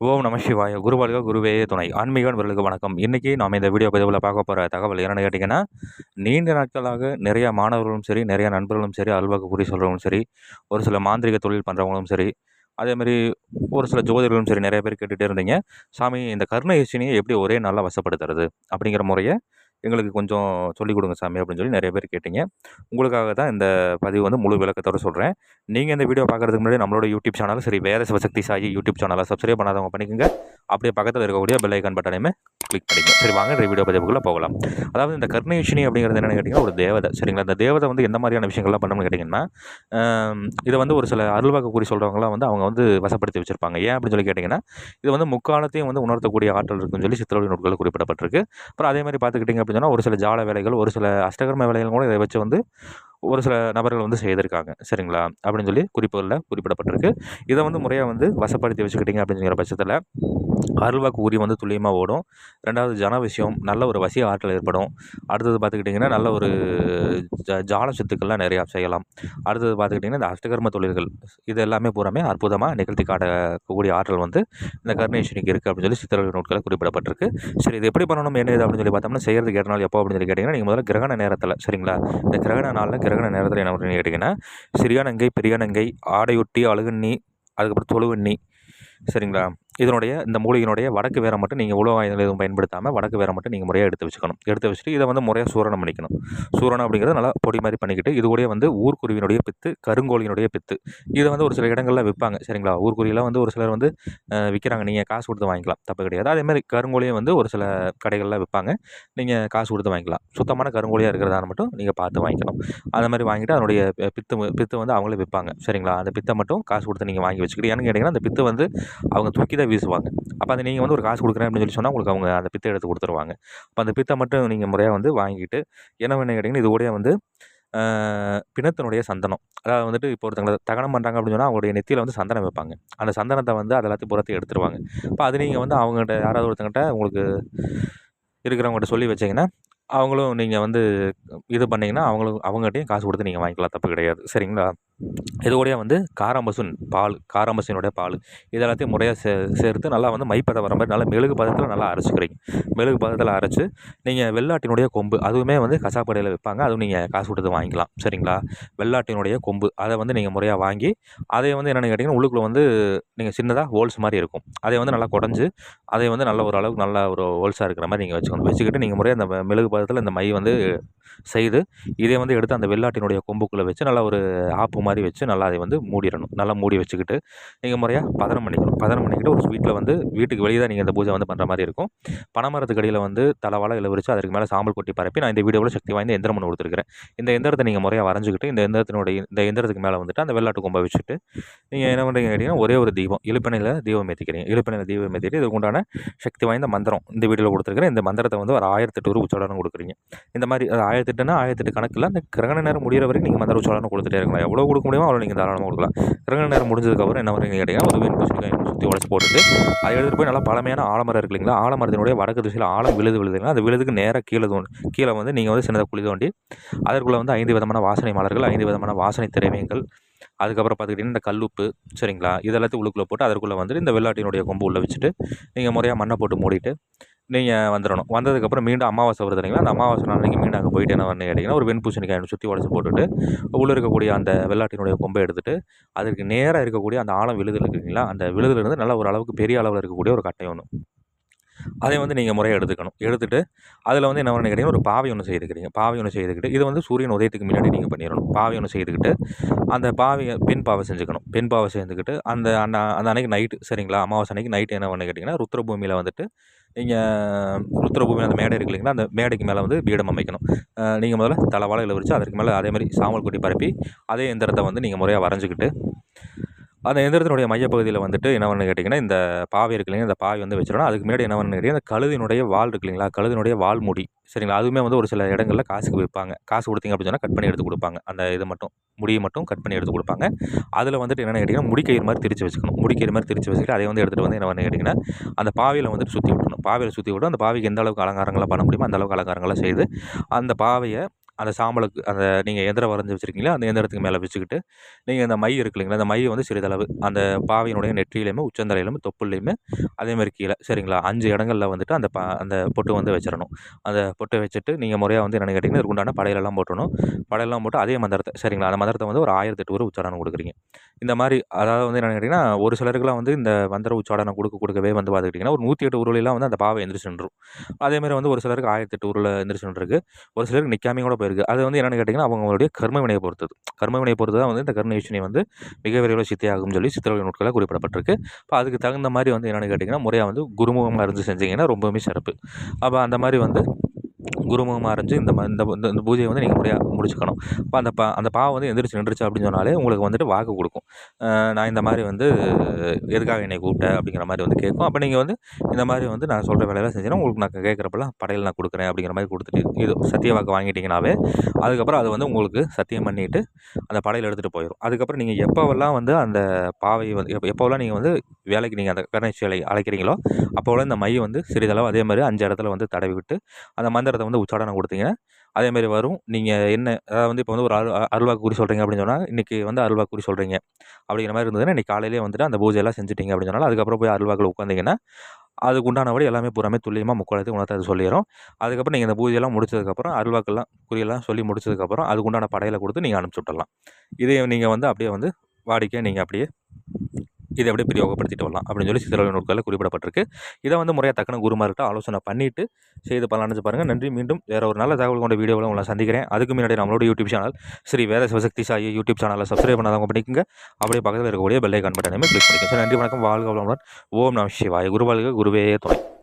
ஓம் நம சிவாய. குருவாழ்க குருவே துணை. ஆன்மீக நண்பர்களுக்கு வணக்கம். இன்றைக்கி நாம் இந்த வீடியோ பதிவில் பார்க்க போகிற தகவல் என்னென்னு கேட்டிங்கன்னா நீண்ட நாட்களாக நிறைய மாணவர்களும் சரி நிறைய நண்பர்களும் சரி அல்வாக்கு குறி சொல்கிறவங்களும் சரி ஒரு சில மாந்திரிக தொழில் பண்ணுறவங்களும் சரி அதேமாதிரி ஒரு சில ஜோதிடர்களும் சரி நிறைய பேர் கேட்டுகிட்டே இருந்தீங்க. சாமி இந்த கர்ண எப்படி ஒரே நாளில் வசப்படுத்துறது அப்படிங்கிற முறையை எங்களுக்கு கொஞ்சம் சொல்லிக் கொடுங்க சாமி அப்படின்னு சொல்லி நிறைய பேர் கேட்டிங்க. உங்களுக்காக தான் இந்த பதிவு வந்து முழு விளக்கத்தோடு சொல்கிறேன் நீங்கள் இந்த வீடியோ பார்க்குறதுக்கு முன்னாடி நம்மளோட யூடியூப் சேனலும் சரி வேத சிவசக்தி சாயி யூடியூப் சேனலை சப்ஸ்கிரைப் பண்ணாதவங்க பண்ணிக்கோங்க. அப்படியே பக்கத்தில் இருக்கக்கூடிய பெல் ஐக்கான் பட்டனையுமே கிளிக் பண்ணிக்கோங்க. சரி வாங்க இந்த வீடியோ பதிவுக்குள்ளே போகலாம். அதாவது இந்த கர்ணயுஷினி அப்படிங்கிறது என்னென்னு கேட்டிங்கன்னா ஒரு தேவதை. சரிங்களா? இந்த தேவதை வந்து எந்த மாதிரியான விஷயங்கள்லாம் பண்ணணும்னு கேட்டிங்கன்னா இதை வந்து ஒரு சில அருள்வாக்கு கூறி சொல்கிறவங்களாம் வந்து அவங்க வந்து வசப்படுத்தி வச்சுருப்பாங்க. ஏன் அப்படின்னு சொல்லி கேட்டிங்கன்னா இது வந்து முக்காலத்தையும் வந்து உணர்த்தக்கூடிய ஆற்றல் இருக்குன்னு சொல்லி சித்திரவழி நூல்கள் குறிப்பிடப்பட்டிருக்கு. அப்புறம் அதே மாதிரி பார்த்துக்கிட்டிங்க அப்படின்னா ஒரு சில ஜால வேலைகள் ஒரு சில அஷ்டகர்ம வேலைகள் கூட இதை வச்சு வந்து ஒரு சில நபர்கள் வந்து செய்திருக்காங்க. சரிங்களா? அப்படின்னு சொல்லி குறிப்புகளில் குறிப்பிடப்பட்டிருக்கு. இதை வந்து முறையாக வந்து வசப்படுத்தி வச்சுக்கிட்டிங்க அப்படிங்கிற பட்சத்தில் அருள்வாக்கு உரி வந்து துல்லியமாக ஓடும். ரெண்டாவது ஜன விஷயம் நல்ல ஒரு வசிய ஆற்றல் ஏற்படும். அடுத்தது பார்த்துக்கிட்டிங்கன்னா நல்ல ஒரு ஜ ஜால சொத்துக்கள்லாம் நிறையா செய்யலாம். அடுத்தது பார்த்துக்கிட்டிங்கன்னா இந்த அஷ்டகர்ம தொழில்கள் இது எல்லாமே பூராமே அற்புதமாக நிகழ்த்தி காட்டக்கூடிய ஆற்றல் வந்து இந்த கர்ணேஸ்வரிக்கு இருக்குது அப்படின்னு சொல்லி சித்திரங்கள் நோட்களில் குறிப்பிடப்பட்டிருக்கு. சரி இது எப்படி பண்ணணும் என்ன இது அப்படின்னு சொல்லி பார்த்தோம்னா செய்கிறதுக்கு ஏற்ற நாள் எப்போ அப்படின்னு சொல்லி கேட்டிங்கன்னா நீங்கள் முதல்ல கிரகண நேரத்தில் சரிங்களா? இந்த கிரகண நாளில் கிரகண நேரத்தில் என்ன பண்ணுறீங்க கேட்டிங்கன்னா சிறியானங்கை பெரியானங்கை ஆடையொட்டி அழுகண்ணி அதுக்கப்புறம் தொழுவண்ணி சரிங்களா? இதனுடைய இந்த மூலிகையினுடைய வடக்கு வேரை மட்டும் நீங்கள் உழவு ஆயுதங்கள் எதுவும் பயன்படுத்தாமல் வடக்கு வேரை மட்டும் நீங்கள் முறையாக எடுத்து வச்சுக்கணும். எடுத்து வச்சுட்டு இதை வந்து முறையாக சூரணம் பண்ணிக்கணும். சூரணம் அப்படிங்கிறது நல்லா பொடி மாதிரி பண்ணிக்கிட்டு இது கூட வந்து ஊர்க்குருவினுடைய பித்து கருங்கோழியினுடைய பித்து. இதை வந்து ஒரு சில இடங்களில் விற்பாங்க. சரிங்களா? ஊர்க்குருவிலாம் வந்து ஒரு சிலர் வந்து விற்கிறாங்க நீங்கள் காசு கொடுத்து வாங்கிக்கலாம். தப்பு கிடையாது. அதேமாதிரி கருங்கோழியும் வந்து ஒரு சில கடைகளில் விற்பாங்க. நீங்கள் காசு கொடுத்து வாங்கிக்கலாம். சுத்தமான கருங்கோழியாக இருக்கிறதான மட்டும் நீங்கள் பார்த்து வாங்கிக்கணும். அந்த மாதிரி வாங்கிட்டு அதனுடைய பித்து பித்து வந்து அவங்களே விற்பாங்க. சரிங்களா? அந்த பித்தை மட்டும் காசு கொடுத்து நீங்கள் வாங்கி வச்சுக்கிட்டு ஏன்னு கேட்டிங்கன்னா அந்த பித்து வந்து அவங்க தூக்கி தான் வீசுவாங்க. அப்போ அதை நீங்கள் வந்து ஒரு காசு கொடுக்குறேன் அப்படின்னு சொல்லி சொன்னால் உங்களுக்கு அவங்க அந்த பித்தை எடுத்து கொடுத்துருவாங்க. அப்போ அந்த பித்தை மட்டும் நீங்கள் முறையாக வந்து வாங்கிட்டு என்ன என்ன கேட்டிங்கன்னா இது கூட வந்து பிணத்தினுடைய சந்தனம். அதாவது வந்துட்டு இப்போ ஒருத்தங்களை தகனம் பண்ணுறாங்க அப்படின்னு சொன்னால் அவங்களுடைய நெத்தியில் வந்து சந்தனம் வைப்பாங்க. அந்த சந்தனத்தை வந்து அது எல்லாத்தையும் புறத்தை எடுத்துருவாங்க. இப்போ அது நீங்கள் வந்து அவங்ககிட்ட யாராவது ஒருத்தங்கிட்ட உங்களுக்கு இருக்கிறவங்ககிட்ட சொல்லி வச்சிங்கன்னா அவங்களும் நீங்கள் வந்து இது பண்ணிங்கன்னா அவங்களும் அவங்ககிட்டையும் காசு கொடுத்து நீங்கள் வாங்கிக்கலாம். தப்பு கிடையாது. சரிங்களா? இதோடைய வந்து காராம்பசுன் பால் காராம்பசுனுடைய பால் இது எல்லாத்தையும் முறையாக சே சேர்த்து நல்லா வந்து மைப்பதம் வர மாதிரி நல்லா மெழுகு பதத்தில் நல்லா அரைச்சிக்கிறீங்க. மெழுகு பதத்தில் அரைச்சி நீங்கள் வெள்ளாட்டினுடைய கொம்பு அதுவுமே வந்து கசாப்படையில் விற்பாங்க அதுவும் நீங்கள் காசு கொடுத்து வாங்கிக்கலாம் சரிங்களா? வெள்ளாட்டினுடைய கொம்பு அதை வந்து நீங்கள் முறையாக வாங்கி அதை வந்து என்னென்னு கேட்டிங்கன்னா உள்ளுக்குள்ளே வந்து நீங்கள் சின்னதாக ஹோல்ஸ் மாதிரி இருக்கும். அதை வந்து நல்லா குடஞ்சி அதை வந்து நல்ல ஒரு அளவுக்கு நல்ல ஒரு ஹோல்ஸாக இருக்கிற மாதிரி நீங்கள் வச்சுக்கணும். வச்சுக்கிட்டு நீங்கள் முறையாக அந்த மெழுகு பதத்தில் இந்த மை வந்து செய்து இதை வந்து எடுத்து அந்த வெள்ளாட்டினுடைய கொம்புக்குள்ளே வச்சு நல்லா ஒரு ஆப்பு மாதிரி வச்சு நல்லா அதை வந்து மூடிடணும். நல்லா மூடி வச்சுக்கிட்டு நீங்கள் முறையாக பதனம் பண்ணிக்கணும். பதனம் பண்ணிக்கிட்டு ஒரு வீட்டில் வந்து வீட்டுக்கு வெளியே தான் நீங்கள் இந்த பூஜை வந்து பண்ணுற மாதிரி இருக்கும். பனைமரத்துக்கு அடியில் வந்து தலைவாழை இளவரிச்சு அதுக்கு மேலே சாம்பல் கொட்டி பரப்பி நான் இந்த வீடியோவில் சக்தி வாய்ந்த எந்திரம் ஒன்று கொடுத்துருக்கிறேன். இந்த எந்திரத்தை நீங்கள் முறையாக வரைஞ்சிக்கிட்டு இந்த எந்திரத்தினுடைய இந்த எந்திரத்துக்கு மேலே வந்துட்டு அந்த வெள்ளாட்டு கொம்பை வச்சுட்டு நீங்கள் என்ன பண்ணுறீங்க கேட்டிங்கன்னா ஒரே ஒரு தீபம் இழுப்பனையில் தீபம் ஏற்றிக்கிறீங்க இழுப்பனையில் தீபம் ஏற்றிட்டு இதுக்கு உண்டான சக்தி வாய்ந்த மந்திரம் இந்த வீடியோவில் கொடுத்துருக்கிறேன். இந்த மந்திரத்தை வந்து ஒரு ஆயிரத்தெட்டு ஒரு உச்சோடனும் கொடுக்குறீங்க. இந்த மாதிரி ஆயிரத்தெட்டுனா ஆயிரத்தெட்டு கணக்கில் அந்த கிரகண நேரம் முடிகிற வரைக்கும் நீங்கள் மந்திர உச்சோடனும் கொடுத்துட்டே இருக்கலாம். எவ்வளோ கொடுக்க முடியுமோ? அவ்வளோ நீங்கள் தாராளமாக கொடுக்கலாம். கிரகண நேரம் முடிஞ்சதுக்கப்புறம் என்ன பண்ணுறீங்க கேட்டீங்கன்னா ஒரு வீண் பூசணிக்காய் சுற்றி உடச்சி போட்டுட்டு அதை எடுத்துகிட்டு போய் நல்லா பழமையான ஆலமரம் இருக்கு இல்லைங்களா? ஆலமரத்தினுடைய வடக்கு திசையில் ஆழம் விழுது விழுதுங்களா அந்த விழுதுக்கு நேராக கீழே தோண்டி கீழே வந்து நீங்கள் வந்து சின்னதாக குழி தோண்டி அதற்குள்ளே வந்து ஐந்து விதமான வாசனை மலர்கள் ஐந்து விதமான வாசனை திரைவயங்கள் அதுக்கப்புறம் பார்த்துக்கிட்டிங்கன்னா இந்த கல்லுப்பு சரிங்களா? இதெல்லாத்தையும் உள்ளுக்குள்ளே போட்டு அதற்குள்ளே வந்துட்டு இந்த வெள்ளாட்டினுடைய கொம்பு உள்ளே வச்சுட்டு நீங்கள் முறையாக மண்ணை போட்டு மூடிட்டு நீங்கள் வந்துடணும் வந்ததுக்கப்புறம் மீண்டும் அமாவாசை வருது இல்லைங்களா? அந்த அமாவாசை நாளைக்கு மீண்டும் அங்கே போயிட்டு என்ன பண்ணி கேட்டிங்கன்னா ஒரு வெண்பூசணிக்காய் சுற்றி உடச்சி போட்டுட்டு உள்ளே இருக்கக்கூடிய அந்த வெள்ளாட்டினுடைய கொம்பை எடுத்துகிட்டு அதுக்கு நேராக இருக்கக்கூடிய அந்த ஆழம் விழுதல் இருக்குங்களா அந்த விழுதுலேருந்து நல்ல ஒரு அளவுக்கு பெரிய அளவில் இருக்கக்கூடிய ஒரு கட்டை ஒன்று அதை வந்து நீங்கள் முறையாக எடுத்துக்கணும். எடுத்துகிட்டு அதில் வந்து என்ன பண்ணி கேட்டிங்கன்னா ஒரு பாவை ஒன்று செய்துக்கிறீங்க. பாவை ஒன்று செய்துக்கிட்டு இது வந்து சூரியன் உதயத்துக்கு முன்னாடி நீங்கள் பண்ணிடணும். பாவை ஒன்று செய்துக்கிட்டு அந்த பாவையை பெண் பாவை செஞ்சுக்கணும். பெண் பாவை செஞ்சுக்கிட்டு அந்த அந்த அந்த அன்னைக்கு நைட்டு சரிங்களா? அமாவாசை அன்னைக்கு நைட்டு என்ன பண்ணி கேட்டிங்கன்னா ருத்ரபூமியில் வந்துட்டு நீங்கள் ருத்ரபூமி அந்த மேடை இருக்கு இல்லைங்களா? அந்த மேடைக்கு மேலே வந்து பீடம் அமைக்கணும். நீங்கள் முதல்ல தலைவாழை வச்சு அதற்கு மேலே அதே மாதிரி சாமல் கொட்டி பரப்பி அதே எந்திரத்தை வந்து நீங்கள் முறையாக வரைஞ்சிக்கிட்டு அந்த எந்திரத்தினுடைய மையப்பகுதியில் வந்துட்டு என்ன பண்ணு கேட்டிங்கன்னா இந்த பாவை இருக்கு இல்லைங்க இந்த பாவை வந்து வச்சிடணும் அதுக்கு முன்னாடி என்ன பண்ணு கேட்டிங்கன்னா அந்த கழுதினுடைய வால் இருக்கு இல்லைங்களா கழுதினுடைய வால் முடி சரிங்களா? அதுவுமே வந்து ஒரு சில இடங்களில் காசுக்கு விற்பாங்க. காசு கொடுத்தீங்க அப்படின்னு சொன்னால் கட் பண்ணி எடுத்து கொடுப்பாங்க. அந்த இது மட்டும் முடியை மட்டும் கட் பண்ணி எடுத்து கொடுப்பாங்க. அதில் வந்துட்டு என்னென்னு கேட்டிங்கன்னா முடிக்கயிறு மாதிரி திரிச்சு வச்சுக்கணும். முடிக்கயிறு மாதிரி திரிச்சு வச்சுக்கிட்டு அதை வந்து எடுத்துகிட்டு வந்து என்ன பண்ணு கேட்டிங்கன்னா அந்த பாவையில் வந்துட்டு சுற்றி விட்டணும். பாவையில் சுற்றி விட்டு அந்த பாவைக்கு எந்த அளவுக்கு அலங்காரங்களாக பண்ண முடியுமோ அந்த அளவுக்கு அலங்காரங்களாக செய்து அந்த பாவையை அந்த சாம்பலுக்கு அந்த நீங்கள் எந்திரம் வரைஞ்சி வச்சுருக்கீங்களா? அந்த எந்திரத்துக்கு மேலே வச்சுக்கிட்டு நீங்கள் அந்த மை இருக்கு இல்லைங்களா அந்த மையை வந்து சிறிதளவு அந்த பாவையினுடைய நெற்றியிலையுமே உச்சந்தலையிலுமே தொப்புலையுமே அதேமாதிரி கீழே சரிங்களா? அஞ்சு இடங்களில் வந்துட்டு அந்த பா அந்த பொட்டு வந்து வச்சிடணும் அந்த பொட்டு வச்சுட்டு நீங்கள் முறையாக வந்து என்னென்னு கேட்டிங்கன்னா இதுக்கு உண்டான படையிலெல்லாம் போட்டணும் படையெல்லாம் போட்டு அதே மந்திரத்தை சரிங்களா? அந்த மந்திரத்தை வந்து ஒரு ஆயிரத்தெட்டு ஒரு உச்சாரணம் கொடுக்குறீங்க. இந்த மாதிரி அதாவது வந்து என்னென்னு கேட்டிங்கன்னா ஒரு சிலருக்குலாம் வந்து இந்த மந்திர உச்சாரணம் கொடுக்க கொடுக்கவே வந்து பார்த்துக்கிட்டிங்கன்னா ஒரு நூற்றி எட்டு உருளையெல்லாம் வந்து அந்த பாவை எந்திரிச்சு நின்றும் அதேமாதிரி வந்து ஒரு சிலருக்கு ஆயிரத்தெட்டு ஊரில் எந்திரிச்சு நின்றுருக்கு. ஒரு சிலருக்கு நிற்காமையும் கூட போயிருக்கு அது வந்து என்னென்னு கேட்டிங்கன்னா அவங்களுடைய கர்ம வினையை பொறுத்தது. கர்மவினையை பொறுத்து தான் வந்து இந்த கர்ண யோசனை வந்து மிக விரைவில் சித்தியாகும்னு சொல்லி சித்திரவதை நூட்களில் குறிப்பிடப்பட்டிருக்கு. இப்போ அதுக்கு தகுந்த மாதிரி வந்து என்னென்னு கேட்டிங்கன்னா முறையாக வந்து குருமுகமாக இருந்து செஞ்சீங்கன்னா ரொம்பவுமே சிறப்பு. அப்போ அந்த மாதிரி வந்து குருமுகமாக அரைஞ்சு இந்த மாதிரி இந்த இந்த இந்த பூஜையை வந்து நீங்கள் முறையாக முடிச்சுக்கணும். அப்போ அந்த பா அந்த பாவம் வந்து எந்திரிச்சு நின்றுச்சு அப்படின்னு சொன்னாலே உங்களுக்கு வந்துட்டு வாக்கு கொடுக்கும். நான் இந்த மாதிரி வந்து எதுக்காக என்னை கூப்பிட்டேன் அப்படிங்கிற மாதிரி வந்து கேட்கும். அப்போ நீங்கள் வந்து இந்த மாதிரி வந்து நான் சொல்கிற வேலையெல்லாம் செஞ்சேன்னா உங்களுக்கு நான் கேட்குறப்பெல்லாம் படையல் நான் கொடுக்குறேன் அப்படிங்கிற மாதிரி கொடுத்துட்டு இது சத்திய வாக்கு வாங்கிட்டீங்கனாவே அதுக்கப்புறம் அது வந்து உங்களுக்கு சத்தியம் பண்ணிவிட்டு அந்த படையில் எடுத்துகிட்டு போயிடும் அதுக்கப்புறம் நீங்கள் எப்போவெல்லாம் வந்து அந்த பாவை வந்து எப்போ எப்போவெல்லாம் நீங்கள் வந்து வேலைக்கு நீங்கள் அந்த கருணை அழைக்கிறீங்களோ அப்போவெல்லாம் இந்த மை வந்து சிறிதளவு அதே மாதிரி அஞ்சு இடத்துல வந்து தடவி விட்டு அந்த மந்திர மந்திரத்தை வந்து உச்சாரணம் கொடுத்தீங்கன்னா அதேமாரி வரும். நீங்கள் என்ன அதாவது வந்து இப்போ வந்து ஒரு அரு அருள்வாக்கு குறி சொல்கிறீங்க அப்படின்னு சொன்னால் இன்றைக்கி வந்து அருள்வாக்கு குறி சொல்கிறீங்க அப்படிங்கிற மாதிரி இருந்ததுன்னா இன்றைக்கி காலையிலே வந்துட்டு அந்த பூஜையெல்லாம் செஞ்சுட்டீங்க அப்படின்னு சொன்னால் அதுக்கப்புறம் போய் அருள்வாக்கில் உட்காந்திங்கன்னா அதுக்கு உண்டானபடி எல்லாமே பூராமே துல்லியமாக முக்காலத்தையும் உணர்த்து அது சொல்லிடும் அதுக்கப்புறம் நீங்கள் இந்த பூஜையெல்லாம் முடிச்சதுக்கப்புறம் அருள்வாக்கெல்லாம் குறியெல்லாம் சொல்லி முடிச்சதுக்கப்புறம் அதுக்கு உண்டான படையில கொடுத்து நீங்கள் அனுப்பிச்சி விட்டுடலாம் இதே நீங்கள் வந்து அப்படியே வந்து வாடிக்கை நீங்கள் அப்படியே இதை அப்படியே பிரயோகப்படுத்திட்டு வரலாம் அப்படின்னு சொல்லி சித்திரவதை நூல்களில் குறிப்பிடப்பட்டிருக்கு. இதை வந்து முறையாக தக்கன குருமார்கிட்ட ஆலோசனை பண்ணிவிட்டு செய்து பலனடைஞ்சு பாருங்கள் நன்றி. மீண்டும் வேறு ஒரு நல்ல தகவல் கொண்ட வீடியோவில் உங்களை சந்திக்கிறேன். அதுக்கு முன்னாடி நம்மளோட YouTube channel Shri Veda Sivasakthi Sai YouTube சேனலில் சப்ஸ்கிரைப் பண்ணாதவங்க பண்ணிக்கோங்க அப்படியே பக்கத்தில் இருக்கக்கூடிய பெல்லைக்கான் பட்டனையுமே கிளிக் பண்ணிக்கோங்க. ஸோ நன்றி வணக்கம். வாழ்க வளமுடன். ஓம் நம சிவாய. குருவாழ்க குருவே துணை.